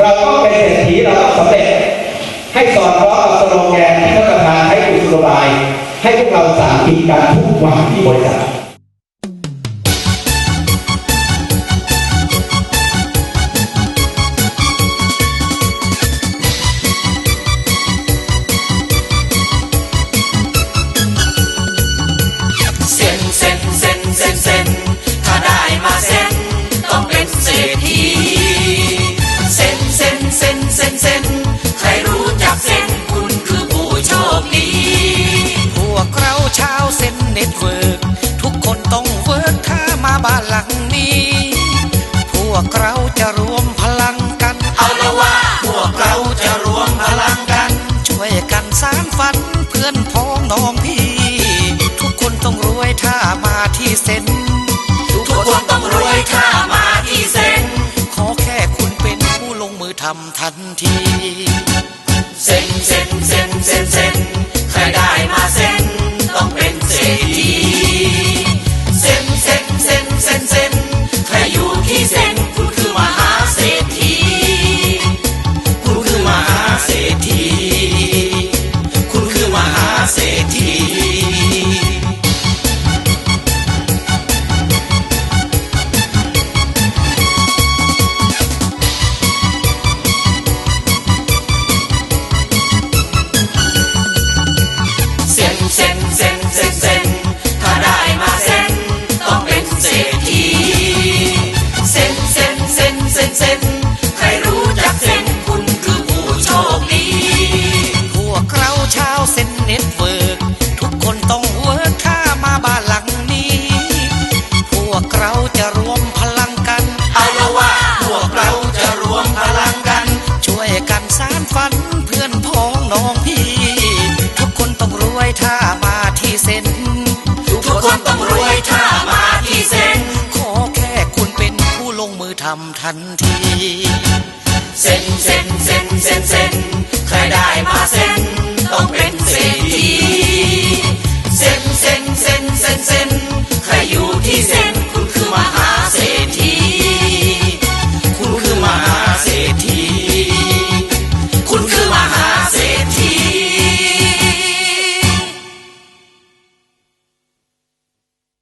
เราต้องเป็นเศรษฐีเราต้องสำเร็จ ให้สอดคล้องกับสโลแกนที่ท่านประธานให้กุศโลบาย ให้พวกเราสามัคคีกันทุกวันที่บริษัทเซ็นเซ็นเซ็นเซ็นเซ็น ที่เส้นทุกคนต้องรวยถ้ามาที่เซ็นขอแค่คุณเป็นผู้ลงมือทำทันที เซ็นเซ็นเซ็นเซ็นเซ็น วยถ้ามาที่เซนทุกคนต้องรวยถ้ามาที่เซนขอแค่คุณเป็นผู้ลงมือทำทันทีเซนเซนเซนเซนเซนใครได้มาเซนต้องเป็นเศรษฐีเซนเซนเซนเซนเซนใครอยู่ที่เซนคุณคือมหาเศรษฐีคุณคือมหาเศรษฐี